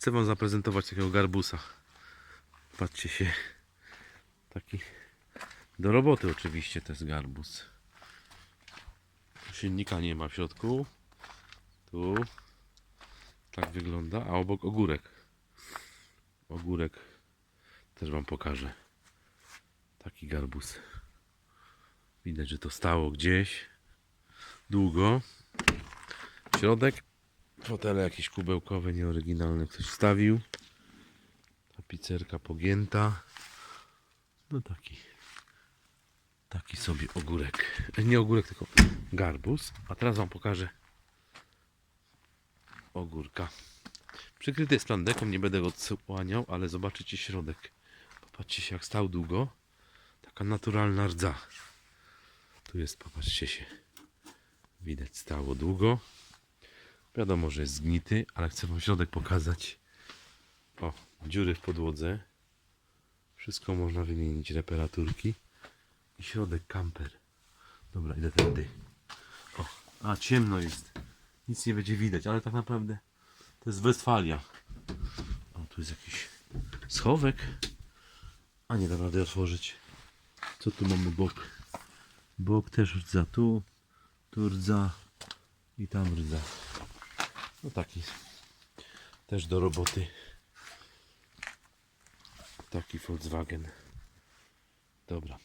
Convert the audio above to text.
Chcę wam zaprezentować takiego garbusa. Patrzcie się. Taki do roboty oczywiście to jest garbus. Silnika nie ma w środku. Tu. Tak wygląda. A obok ogórek. Ogórek też wam pokażę. Taki garbus. Widać, że to stało gdzieś długo. Środek. Fotele jakieś kubełkowe, nieoryginalne ktoś wstawił. Tapicerka pogięta. No taki. Taki sobie ogórek. Nie ogórek, tylko garbus. A teraz wam pokażę ogórka. Przykryty jest plandeką, nie będę go odsłaniał, ale zobaczycie środek. Popatrzcie się jak stał długo. Taka naturalna rdza. Tu jest, popatrzcie się. Widać stało długo. Wiadomo, że jest zgnity, ale chcę wam środek pokazać. O, dziury w podłodze. Wszystko można wymienić, reparaturki. I środek kamper. Dobra, idę tędy. O, a ciemno jest. Nic nie będzie widać, ale tak naprawdę to jest Westfalia. O, tu jest jakiś schowek. A nie da rady otworzyć. Co tu mamy bok? Bok też rdza. Tu, tu rdza i tam rdza. No taki też do roboty. Taki Volkswagen. Dobra.